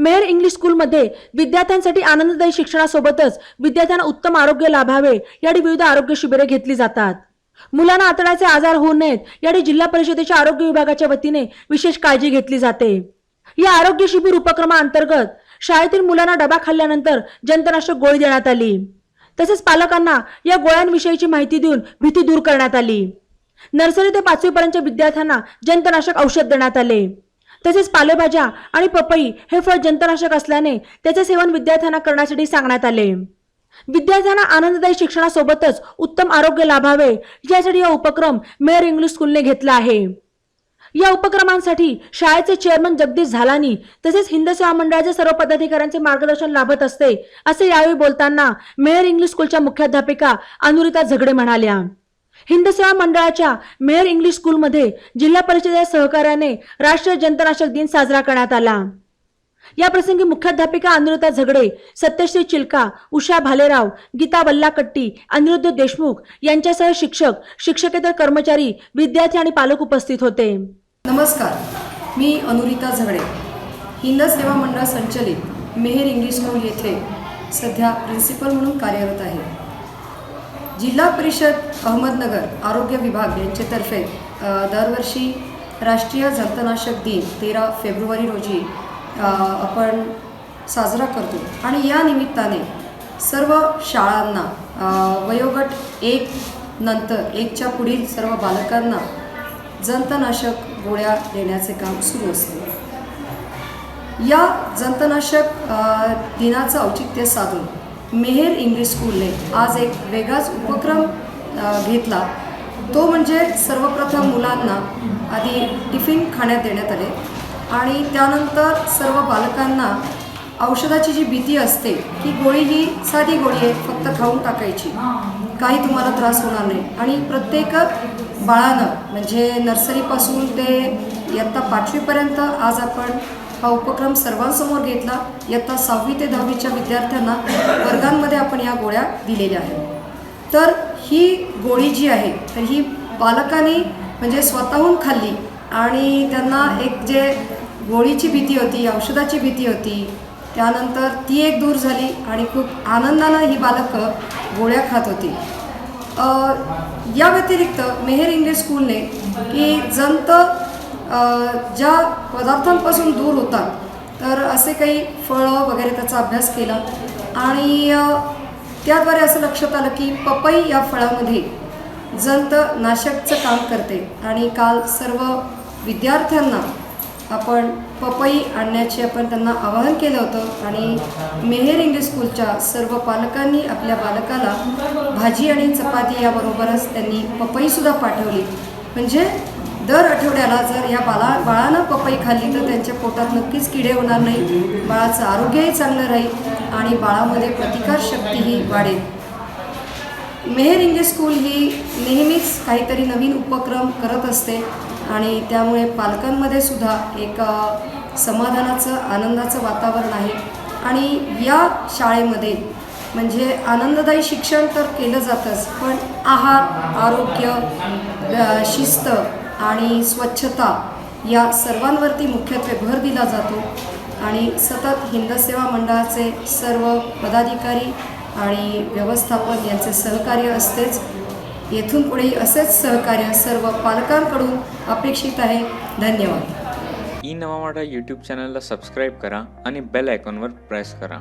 Mehar English स्कूलमध्ये विद्यार्थ्यांसाठी आनंददायी शिक्षणासोबतच विद्यार्थ्यांना उत्तम आरोग्य लाभावे यासाठी विविध आरोग्य शिबिरे घेतली जातात. मुलांना आतड्याचे आजार होऊ नयेत यासाठी जिल्हा परिषदेच्या आरोग्य विभागाच्या वतीने विशेष काळजी घेतली जाते. या आरोग्य शिबिर उपक्रमाअंतर्गत शाळेतील मुलांना डबा खाल्ल्यानंतर जंतनाशक गोळी देण्यात आली. तसेच पालकांना या गोळ्यांविषयीची माहिती देऊन भीती दूर करण्यात आली. नर्सरी ते पाचवीपर्यंतच्या विद्यार्थ्यांना जंतनाशक औषध देण्यात आले. तसेच पालेभाज्या आणि पपई हे फळ जंतनाशक असल्याने त्याचे सेवन विद्यार्थ्यांना करण्यासाठी सांगण्यात आले. विद्यार्थ्यांना आनंददायी शिक्षणासोबतच उत्तम आरोग्य लाभावे यासाठी हा उपक्रम मेयर इंग्लिश स्कूलने घेतला आहे. या उपक्रमांसाठी शाळेचे चेअरमन जगदीश झालानी तसेच हिंद सेवा मंडळाचे सर्व पदाधिकाऱ्यांचे मार्गदर्शन लाभत असते असे यावेळी बोलताना मेयर इंग्लिश स्कूलच्या मुख्याध्यापिका अनुरिता झगडे म्हणाल्या. हिंद सेवा मंडळाच्या मेयर इंग्लिश स्कूलमध्ये जिल्हा परिषदेच्या सहकार्याने राष्ट्रीय जंतनाशक दिन साजरा करण्यात आला. या प्रसंगी मुख्याध्यापिका अनिरुद्धा झगडे सत्यश्री चिलका उषा भालेराव गीता वल्लाकट्टी अनिरुद्ध देशमुख यांच्यासह शिक्षक शिक्षकेतर कर्मचारी विद्यार्थी आणि पालक उपस्थित होते. नमस्कार मी अनुरिता झगडे हिंद सेवा मंडळ संचलित मेहर इंग्लिश स्कूल येथे सध्या प्रिन्सिपल म्हणून कार्यरत आहे. जिल्हा परिषद अहमदनगर आरोग्य विभाग यांच्यातर्फे दरवर्षी राष्ट्रीय जंतनाशक दिन तेरा फेब्रुवारी रोजी आपण साजरा करतो. आणि या निमित्ताने सर्व शाळांना वयोगट एक नंतर एकच्या पुढील सर्व बालकांना जंतनाशक गोळ्या देण्याचे काम सुरू असते. या जंतनाशक दिनाचं औचित्य साधून मेहेर इंग्लिश स्कूलने आज एक वेगळाच उपक्रम घेतला. तो म्हणजे सर्वप्रथम मुलांना आधी टिफिन खाण्यात देण्यात आले आणि त्यानंतर सर्व बालकांना औषधाची जी भीती असते की गोळी ही साधी गोळी आहे फक्त खाऊन टाकायची. काही तुम्हाला त्रास होणार नाही. आणि प्रत्येक बाळानं म्हणजे नर्सरीपासून ते इयत्ता पाचवीपर्यंत आज आपण हा उपक्रम सर्वांसमोर घेतला इयत्ता सहावी ते दहावीच्या विद्यार्थ्यांना वर्गांमध्ये आपण या गोळ्या दिलेल्या आहेत. तर ही गोळी जी आहे तर ही बालकांनी म्हणजे स्वतःहून खाल्ली आणि त्यांना एक जे गोळीची भीती होती औषधाची भीती होती त्यानंतर ती एक दूर झाली आणि खूप आनंदानं ही बालकं गोळ्या खात होती. या व्यतिरिक्त मेहेर इंग्लिश स्कूलने की जंत ज्या पदार्थांपासून दूर होतात तर असे काही फळं वगैरे त्याचा अभ्यास केला. आणि त्याद्वारे असं लक्षात आलं की पपई या फळामध्ये जंत नाशकचं काम करते. आणि काल सर्व विद्यार्थ्यांना आपण पपई आणण्याचे आपण त्यांना आवाहन केलं होतं. आणि मेहेर इंग्लिश स्कूलच्या सर्व पालकांनी आपल्या बालकाला भाजी आणि चपाती याबरोबरच त्यांनी पपईसुद्धा पाठवली. म्हणजे दर आठवड्याला जर या बाला बाळानं पपई खाल्ली तर त्यांच्या पोटात नक्कीच किडे होणार नाही बाळाचं आरोग्यही चांगलं राहील आणि बाळामध्ये प्रतिकारशक्तीही वाढेल. मेहर इंग्लिश स्कूल ही नेहमीच काहीतरी नवीन उपक्रम करत असते आणि त्यामुळे पालकांमध्ये सुद्धा एक समाधानाचं आनंदाचं वातावरण आहे. आणि या शाळेमध्ये म्हणजे आनंददायी शिक्षण तर केलं जातंच पण आहार आरोग्य शिस्त आणि स्वच्छता या सर्वांवरती मुख्यत्वे भर दिला जातो. आणि सतत हिंद सेवा मंडळाचे सर्व पदाधिकारी आणि व्यवस्थापन यांचे सहकार्य असतेच. येथून पुढेही असेच सहकार्य सर्व पालकांकडून अपेक्षित आहे. धन्यवाद. ई नवा मराठा यूट्यूब चॅनलला सबस्क्राईब करा आणि बेल आयकॉनवर प्रेस करा.